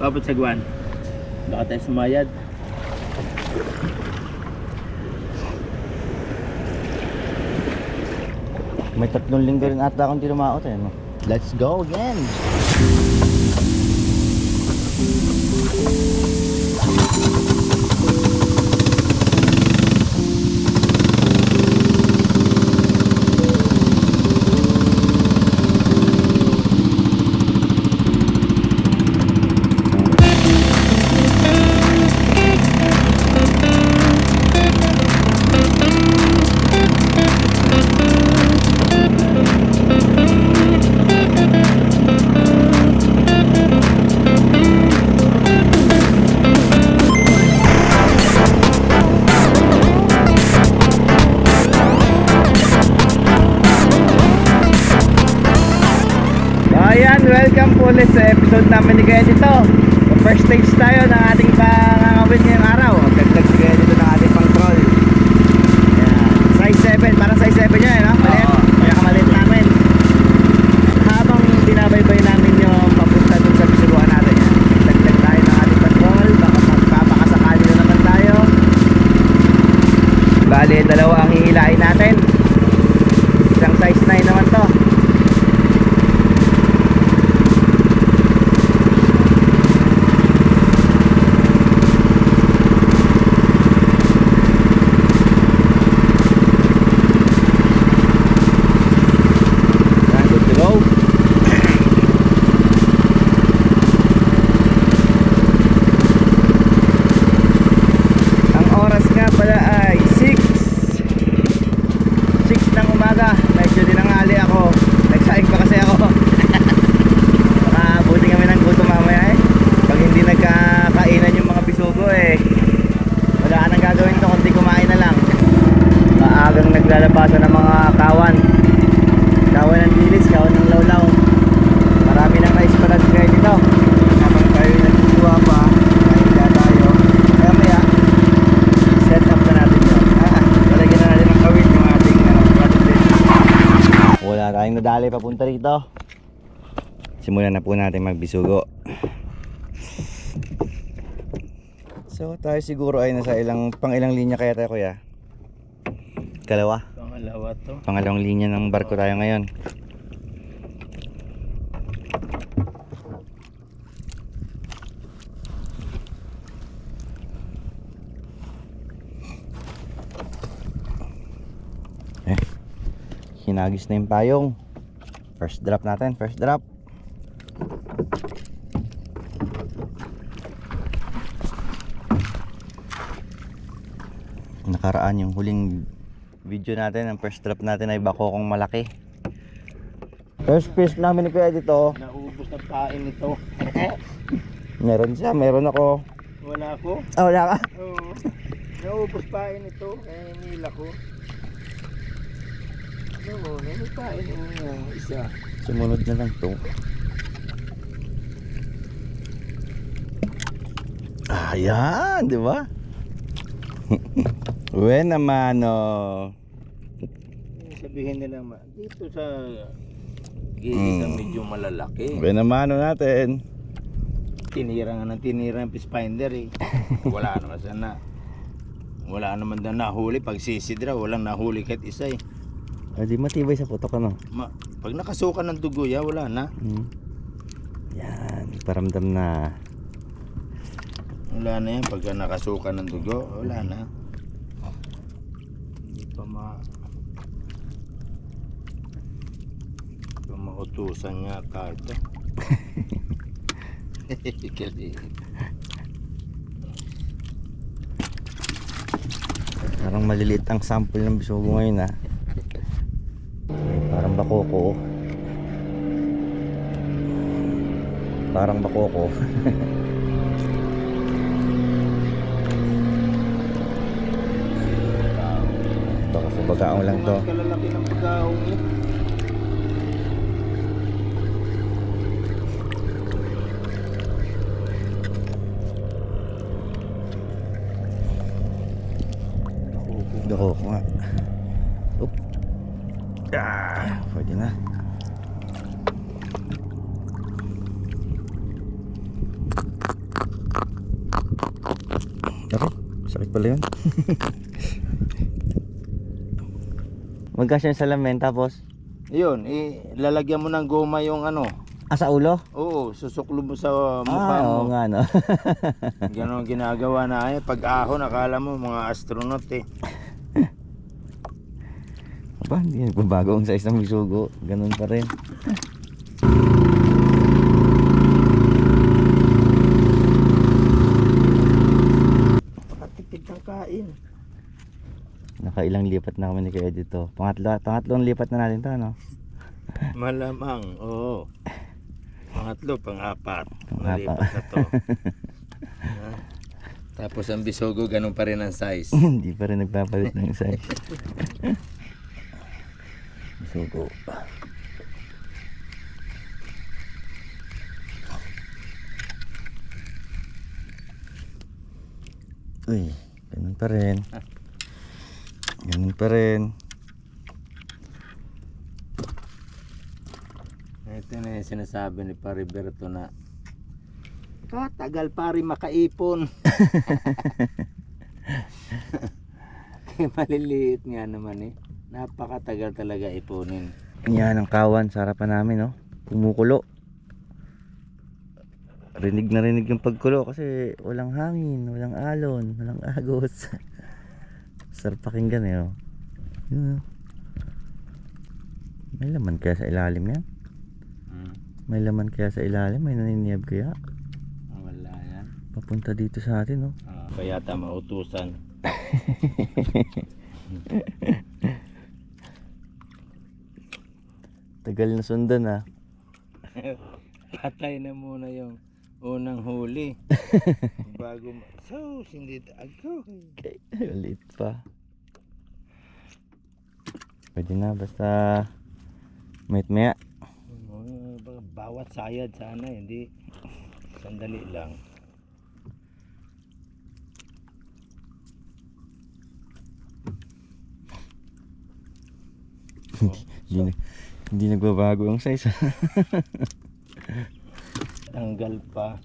Paabot sa guwan. Baka tayo sumayad. May tatlong linggo rin ata akong tinumaot eh. No? Let's go again! Ayan, episode namin ni Kuya dito. First stage tayo ng ating pangangawin ngayong araw. Gagdag si Kuya dito ng ating pang troll. Ayan. Size 7, parang size 7 yun, eh, no? Maliit. Oo. Kaya kamalit namin. Habang binabaybay namin yung papunta dun sa bisuruan natin. Yan. Dagdag tayo ng ating patrol. Baka magpapakasakali na naman tayo. Bali, dalawa ang hihilain natin. Isang size 9 naman to. Yan, good to go. Ang oras nga pala ay 6 6 ng umaga Medyo dinangali ako Nagsaing pa kasi ako Baka buti kami ng gutom mamaya eh Pag hindi nagkakainan yung mga bisugo eh Wala ka nang gagawin to kundi kumain na lang Maagang naglalabasan ng mga kawan Kawan ng dilis, kawan ng lawlaw Marami nang na-isparad kayo dito Habang tayo nagsusuwa pa Kain na tayo Kaya maya Set up na natin yun ah, Lalagyan na natin ng kawin yung ating ano, product list Wala tayong nadali papunta rito Simulan na po natin magbisugo So tayo siguro ay nasa ilang pang ilang linya kaya tayo kuya? Kalawa? Pangalawa to. Pangalawang linya ng barko tayo ngayon. Eh, hinagis na yung payong. First drop natin, first drop. Nakaraan yung huling video natin, ang first drop natin ay bakokong malaki. First fish namin ni Kuya dito, Naubos na pain ito. meron siya, meron ako. Wala ko. Ah, wala ka? Oo. Naubos pain ito. Kaya nila ko. Oo, may pain yung isa. Sumunod na lang to. Ayan, di ba? Buena mano. Sabihin nila, ma- dito sa gilid Mm. medyo malalaki. Buena mano natin. Tinira nga ng tinira ng finder eh. Wala naman sana. Wala naman daw nahuli. Pag sisidra, walang nahuli kahit isa eh. O di matibay sa putok ano. Ma, pag nakasukan ng dugo ya, wala na. Hmm. Yan, paramdam na. Wala na yan. Pag nakasukan ng dugo, wala na. Hindi pa ma... Hindi pa mautusan yata ito. Galing. Parang maliliit ang sample ng bisugo ngayon ah. Parang bakoko. Parang bakoko. Baka sa bagaong lang to. Kalalaki ng pagkaong eh. Bakoko nga. Oop. Ah, pwede na. Sakit pala yun. Magkasya yung salamin tapos Yun, ilalagyan mo ng goma yung ano. ah, sa ulo? Oo, susuklo mo sa mukha Ah, mo. oo nga no. Ganon ang ginagawa na ay pag ahon akala mo mga astronaut eh. Aba, hindi nagbabago ang size ng bisugo. Ganun pa rin. Pakatipid ng kain. Nakailang lipat na kami ni Kuya dito. Pangatlo, pangatlong lipat na natin to, no? Malamang, oo. Pangatlo, pang-apat. Pang-apat. Nalipat na to. Ha? Tapos ang bisogo, ganun pa rin ang size. Hindi pa rin nagpapalit ng size. Bisugo. Uy, ganun pa rin. Ganun pa rin. Ito na yung sinasabi ni Pariberto na katagal pari makaipon. Kaya maliliit nga naman eh. Napakatagal talaga ipunin. Yan ang kawan sa harapan namin, no? Kumukulo. Rinig na rinig yung pagkulo kasi walang hangin, walang alon, walang agos. Sarap pakinggan eh, oh. Yun, oh. May laman kaya sa ilalim yan? Hmm. May laman kaya sa ilalim? May naniniyab kaya? Wala yan. Papunta dito sa atin, no? Ah, kaya ta mautusan. Tagal na sundan, ah. Patay na muna yung unang huli. Bago ma- so, hindi ako. Okay, ulit pa. Pwede na, basta may maya. Oh, ba- Bawat sayad sana, hindi sandali lang. Hindi, na- hindi nagbabago ang size. tanggal pa.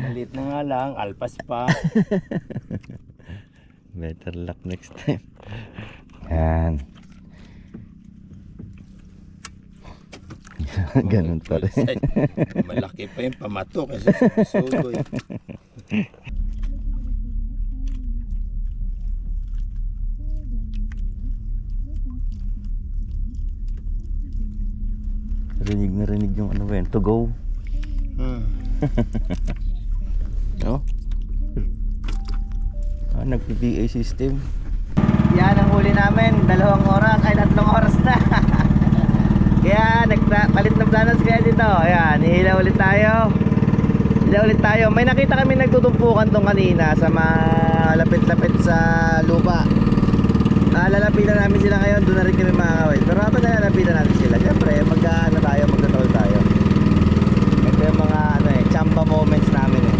Malit na nga lang, alpas pa. Better luck next time. Yan. Ganun pa rin. Malaki pa yung pamato kasi sa eh. rinig na rinig yung ano ba yun, to go. Hmm. No? Ah, nag-PPA system. Yan ang huli namin, dalawang oras, ay tatlong oras na. Kaya nagpalit ng planos kaya dito. Ayan, ihila ulit tayo. Hila ulit tayo. May nakita kami nagtutumpukan tong kanina sa mga lapit-lapit sa lupa. Ah, lalapitan namin sila ngayon, doon na rin kami makakawin. Pero habang nalalapitan natin sila, syempre, mag-ano tayo, magtatol tayo. Ito yung mga ano eh, chamba moments namin eh.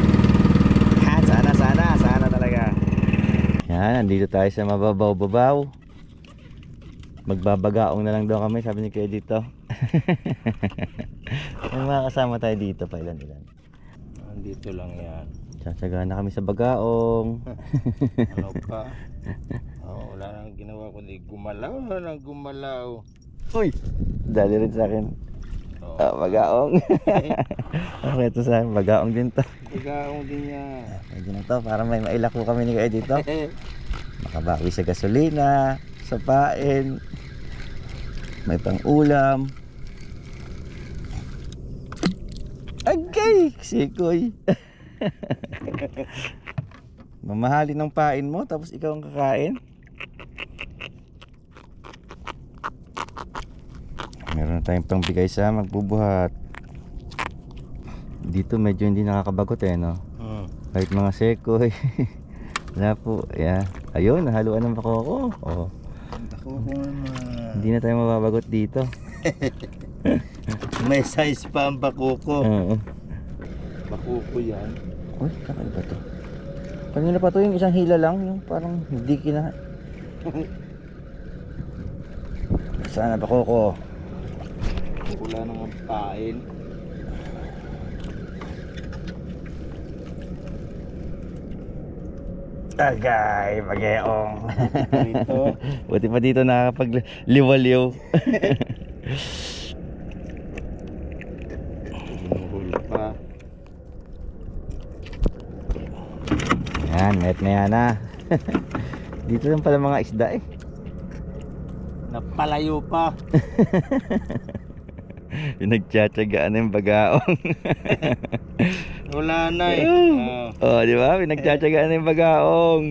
Yan, sana, sana, sana talaga. Yan, nandito tayo sa mababaw-babaw. Magbabagaong na lang daw kami, sabi ni Kuya dito. May mga kasama tayo dito pa ilan ilan. Andito lang yan. Tsatsaga na kami sa bagaong. Ano pa? Oh, wala nang ginawa kundi gumalaw na nang gumalaw. Uy! Dali rin sa akin. Oh. Ah, bagaong. okay, ito sa akin. Bagaong din to. Tagaong din yan. Pwede na to, para may mailako kami ni Kuya dito. Makabawi sa gasolina, sa pain, may pang ulam. Agay! Sikoy! Mamahalin ng pain mo, tapos ikaw ang kakain. Meron na tayong pangbigay sa magbubuhat. Dito medyo hindi nakakabagot eh, no? Hmm. Kahit mga sekoy. Wala po. Yeah. Ayun, nahaluan ng pakoko. Oh. Hindi na tayo mababagot dito. May size pa ang bakuko. Oo. Bakuko yan. Uy, kakaiba to. Kanina pa to yung isang hila lang. Yung parang hindi kina... Sana pakoko. Wala nang pain. Agay, pageong. Rito. Buti pa dito nakakapag-liwaliw. Huli pa. Yan, met na yan ah. dito lang pala mga isda eh. Napalayo pa. Pinagtsatsagaan na yung bagaong. Wala na eh. oh, Oh, di ba? Pinagtsatsagaan na yung bagaong.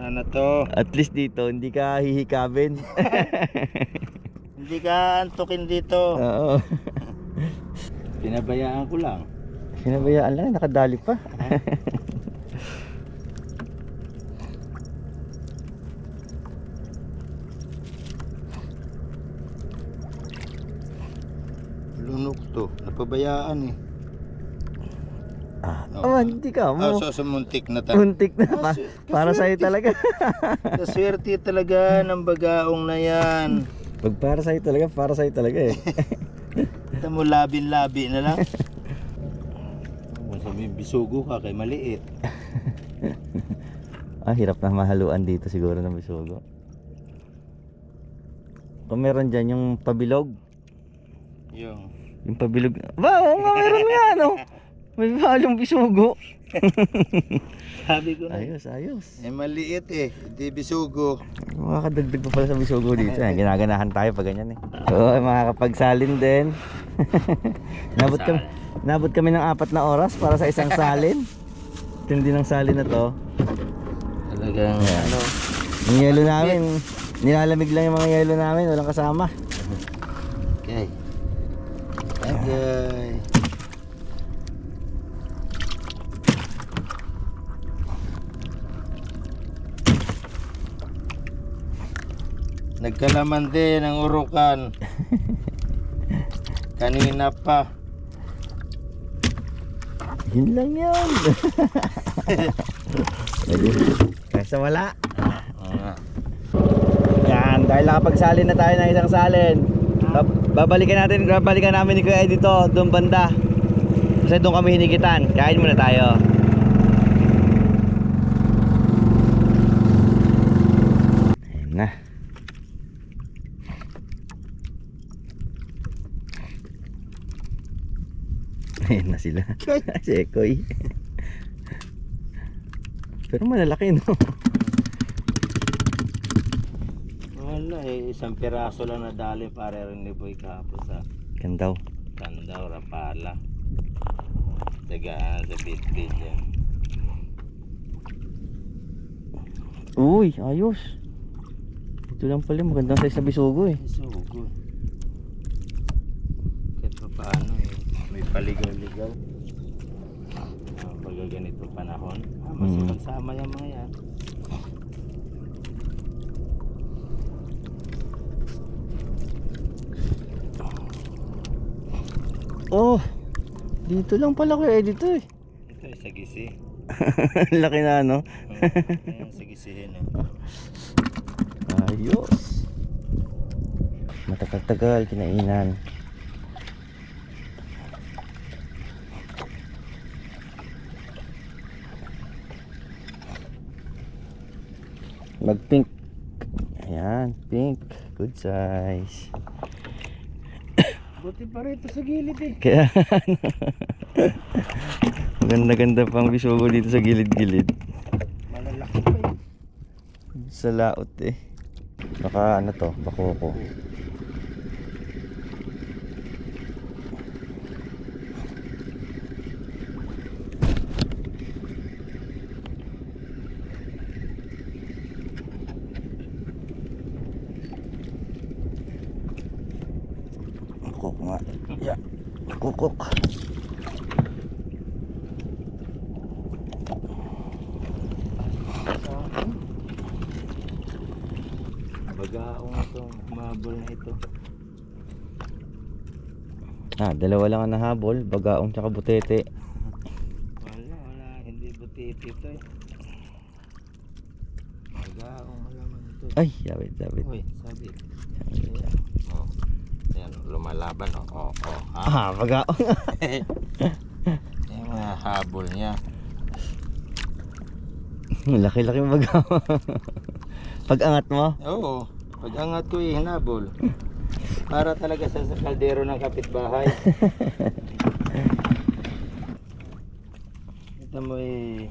ano to? At least dito, hindi ka hihikabin. Hindi ka antukin dito. Oo. Pinabayaan ko lang. Sinabayaan lang, nakadali pa. To. Napabayaan eh. Ah, Oo. oh, hindi ka Ah, mo. so sumuntik na tayo. Untik na pa. Para sa'yo talaga. Kaswerte talaga ng bagaong na yan. Pag para sa'yo talaga, para sa'yo talaga eh. Kita mo labin-labi na lang. Kung sabihin bisugo ka kay maliit. ah, hirap na mahaluan dito siguro ng bisugo. Kung meron dyan yung pabilog, Yung yung pabilog. Ba, oo nga meron nga ano. May halong bisugo. sabi ko na. Ayos, ayos. Eh maliit eh. Hindi bisugo. Makakadagdag pa pala sa bisugo dito. Eh. Ginaganahan tayo pag ganyan eh. Oo, makakapagsalin din. nabot kami, nabot kami ng apat na oras para sa isang salin. Tindi ng salin na to. Talagang ano. Yung yelo namin, nilalamig lang yung mga yelo namin, walang kasama. Okay. Nagkalaman din ang urukan. Kanina pa. Yun lang yun. Kaysa wala. Yan, dahil nakapagsalin na tayo ng isang salin. Bab- Babalikan natin, babalikan namin ni Kuya dito, doon banda. Kasi doon kami hinigitan. Kain muna tayo. Ayan na. Ayan na sila. si Ekoy. Pero malalaki no. Wala eh. Isang piraso lang nadali para rin ni Boy kahapon sa Gandaw. Kandaw, Rapala. Tagaan sa bit-bit yan. Uy, ayos. Ito lang pala, magandang size sa bisugo eh. Good. Kahit pa paano eh. May paligaw-ligaw. Ah, pag ganito panahon. Ah, mas Mm. magsama yung mga yan. Oh, dito lang pala kuya eh, dito eh. Ito eh, sa gisi. Laki na ano. Oh, ayan, sa gisihin eh. Ayos. Matagal-tagal kinainan. Mag-pink. Ayan, pink. Good size. Buti pa rito sa gilid eh. Kaya Maganda-ganda pang bisugo dito sa gilid-gilid. Malalaki pa eh. Sa laot eh. Baka ano to, bakoko. Kukok nga. Ya. Kukok. Bagaong ito. Mabol na ito. Ah, dalawa lang ang nahabol. Bagaong tsaka butete. Wala, wala. Hindi butit ito eh. Bagaong wala man ito. Ay, sabit, sabit. Uy, sabi. Ayan. Oh. Ayan, lumalaban. Oh, oh, oh. Ha? Ah, bagaong. Yung mga habol niya. Laki-laki baga. Pag angat mo, Oo. Pag angat ko eh, hinabol. Para talaga sa, sa kaldero ng kapitbahay. Ito mo eh,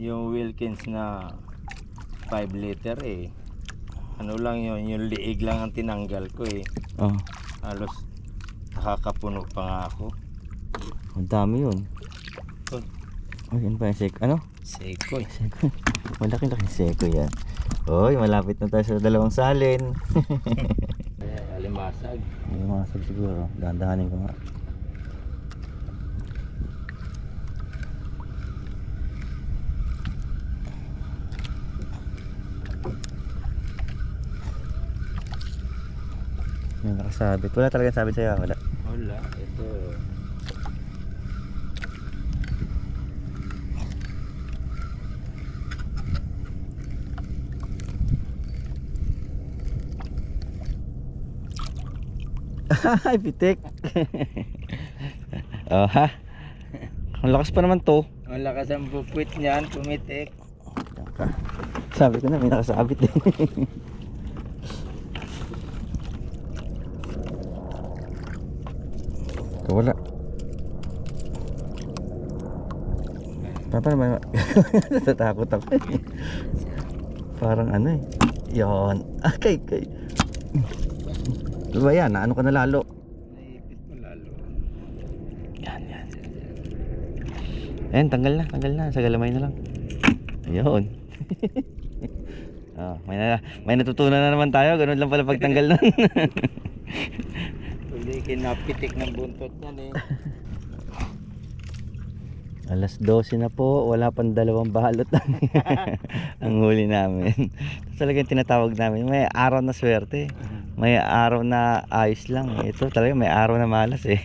yung Wilkins na 5 liter eh. Ano lang yun, yung liig lang ang tinanggal ko eh. oh, Halos nakakapuno pa nga ako. ang dami yun. Oh, Oh, yan pa yung seko. Ano? Seiko eh. Seko. Malaki-laki seko yan. Oy, malapit na tayo sa dalawang salin. Alimasag. May masag siguro. Dahan-dahanin ko nga. Nakasabit. Wala talaga sabit sa'yo. Wala. Wala, ito. Ay, pitik. oh, ha? Ang lakas pa naman to. Ang lakas ang pupuit niyan, pumitik. Sabi ko na, may nakasabit eh. wala. Papa naman, natatakot ako. Parang ano eh. Yan. Ah, kay, kay. Ano ba yan? Ano ka na lalo? Naipit mo lalo. Yan, yan. Ayan, tanggal na, tanggal na. Sa galamay na lang. Ayun. oh, may, na, may natutunan na naman tayo. Ganun lang pala pagtanggal nun. Kinapitik ng buntot niyan eh. Alas 12 na po. Wala pang dalawang balot ang, ang huli namin. Talagang tinatawag namin. May araw na swerte. May araw na ayos lang. Ito talaga may araw na malas eh.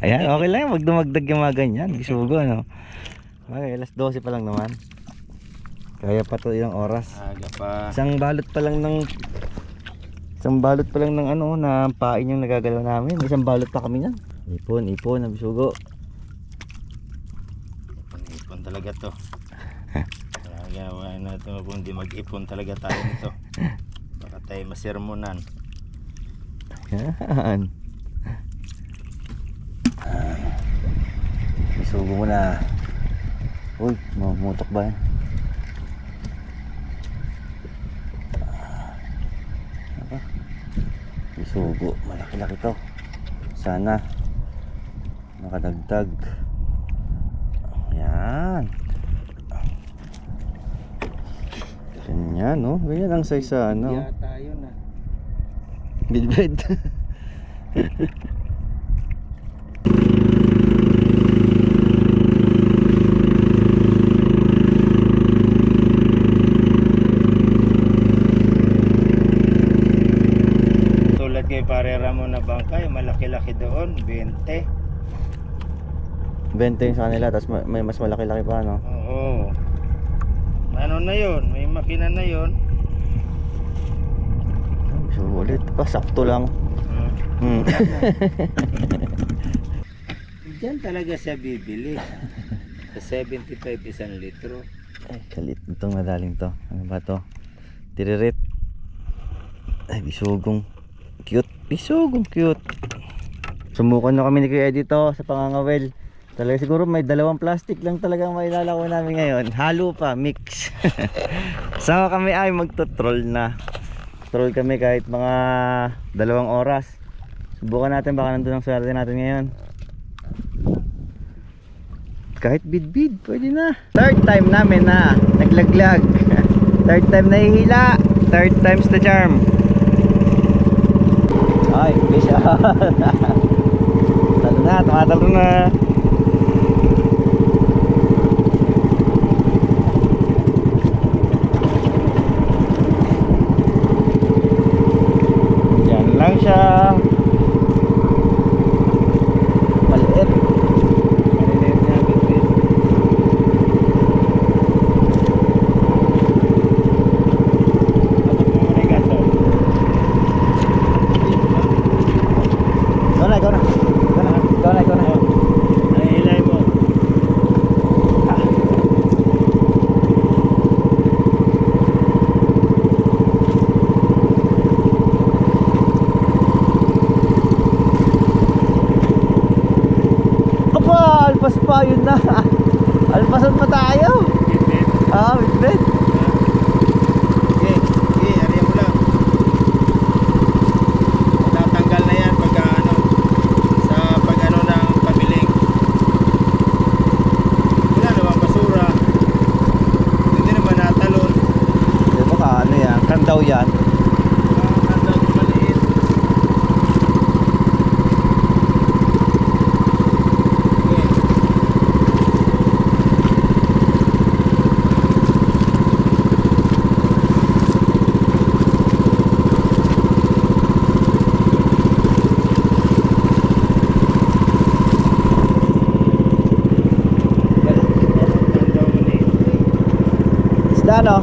Ayan, okay lang. Wag dumagdag yung mga ganyan. Gisugo, ano. Okay, alas 12 pa lang naman. Kaya pa to ilang oras. Aga pa. Isang balot pa lang ng Isang balot pa lang ng ano na pain yung nagagalaw namin. May Isang balot pa kami niyan. Ipon, ipon, nabisugo. Ipon talaga to. Nagawa natin kung di mag-ipon talaga tayo nito. Baka tayo masermonan. Yan. Isugo mo na. Uy, mamutok ba yan? Isugo, malaki-laki to. Sana makadagdag. Yan. Ganyan, no? Ganyan ang size sa ano. Kaya tayo na. Bilbed. Tulad kay Pare Ramon na bangkay, malaki-laki doon, 20. 20 yung sa kanila, tapos ma- may mas malaki-laki pa, no? Oo. Ano na yon? May makina na yon. So, ulit pa, sakto lang. Hmm. Diyan talaga siya bibili. Sa 75 isang litro. Ay, kalit itong madaling to. Ano ba to? Tiririt. Ay, bisugong. Cute. Bisugong cute. Sumukan na kami ni Kuya Eddie to sa pangangawel. Talaga siguro may dalawang plastic lang talaga mailalako namin ngayon. Halo pa, mix. Sama kami ay magto-troll na. Troll kami kahit mga dalawang oras. Subukan natin baka nandun ang swerte natin ngayon. Kahit bid-bid, pwede na. Third time namin na naglaglag. Third time na ihila. Third time's the charm. Ay, fish. Na, tumatalo na. Yan lang siya. Maliit. Maliliit niya, bibili. Abot mo muna yung gaso. Ikaw na, ikaw na. Ikaw na, ikaw na, ikaw na. pa, yun na. Alpasan pa tayo. Ah, bitbit. Okay, okay, ariyan mo lang. Tatanggal na yan pagka ano, sa pag ano ng pamiling. Wala naman basura. Hindi naman natalon. Di ba ka, ano yan? Kan daw yan. Mga kandang maliit. Okay. Kandang maliit. Isda no?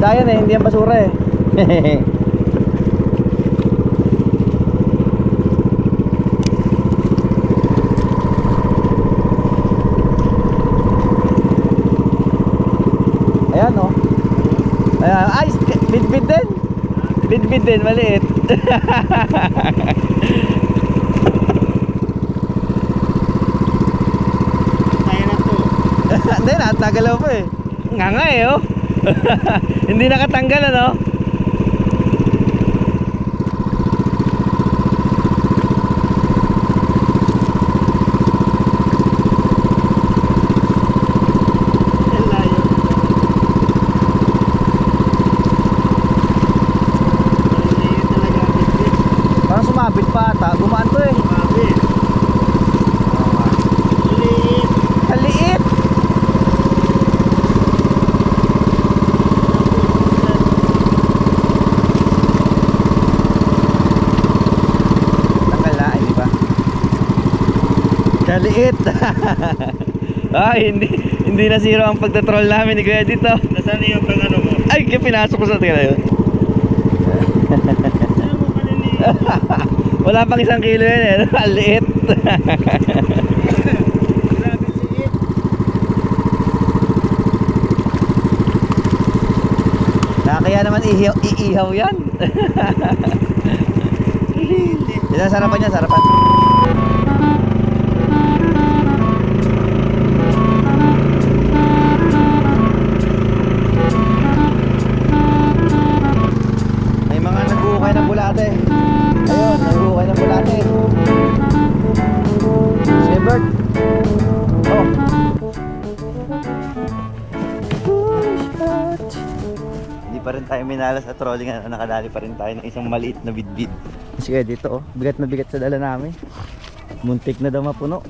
Isda yan eh, hindi yan basura eh. Ayan no. Ayan, ay, bidbid din. Bidbid din, maliit. Kaya na to. Hindi na, nagalaw pa eh. Nga nga eh oh. Hindi nakatanggal ano. Ang layo. Maliit talaga ang bitbit. Parang sumabit pa ata. Gumaan to eh. Mabit. Maliit. Kaliit. Tanggal na, hindi ba? Kaliit. ah, hindi hindi na zero ang pagtatroll namin ni Kuya dito. Nasaan yung pang ano mo? Ay, kaya pinasok ko sa tingnan yun. Wala pang isang kilo yun eh. Liit. Nakakaya naman iihaw, iihaw yan. Ang sarapan niya, sarapan. Bulate. Ayun, nag-uukay ng bulate. Bert. Oh. Hindi pa rin tayo minalas sa trolling ano, nakadali pa rin tayo ng isang maliit na. Kasi kaya dito oh, bigat na bigat sa dala namin. Muntik na daw mapuno.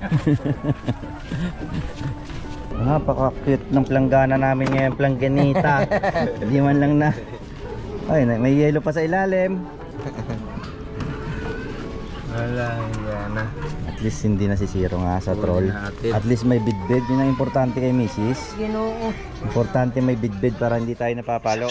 Napaka-cute ng planggana namin ngayon, plangganita. Hindi man lang na. Ay, na- may yelo pa sa ilalim. Wala, yan na. At least hindi nasisiro nga sa troll. natin. At least may bidbid. Yun ang importante kay Mrs. Ginoo. Importante may bidbid para hindi tayo napapalo.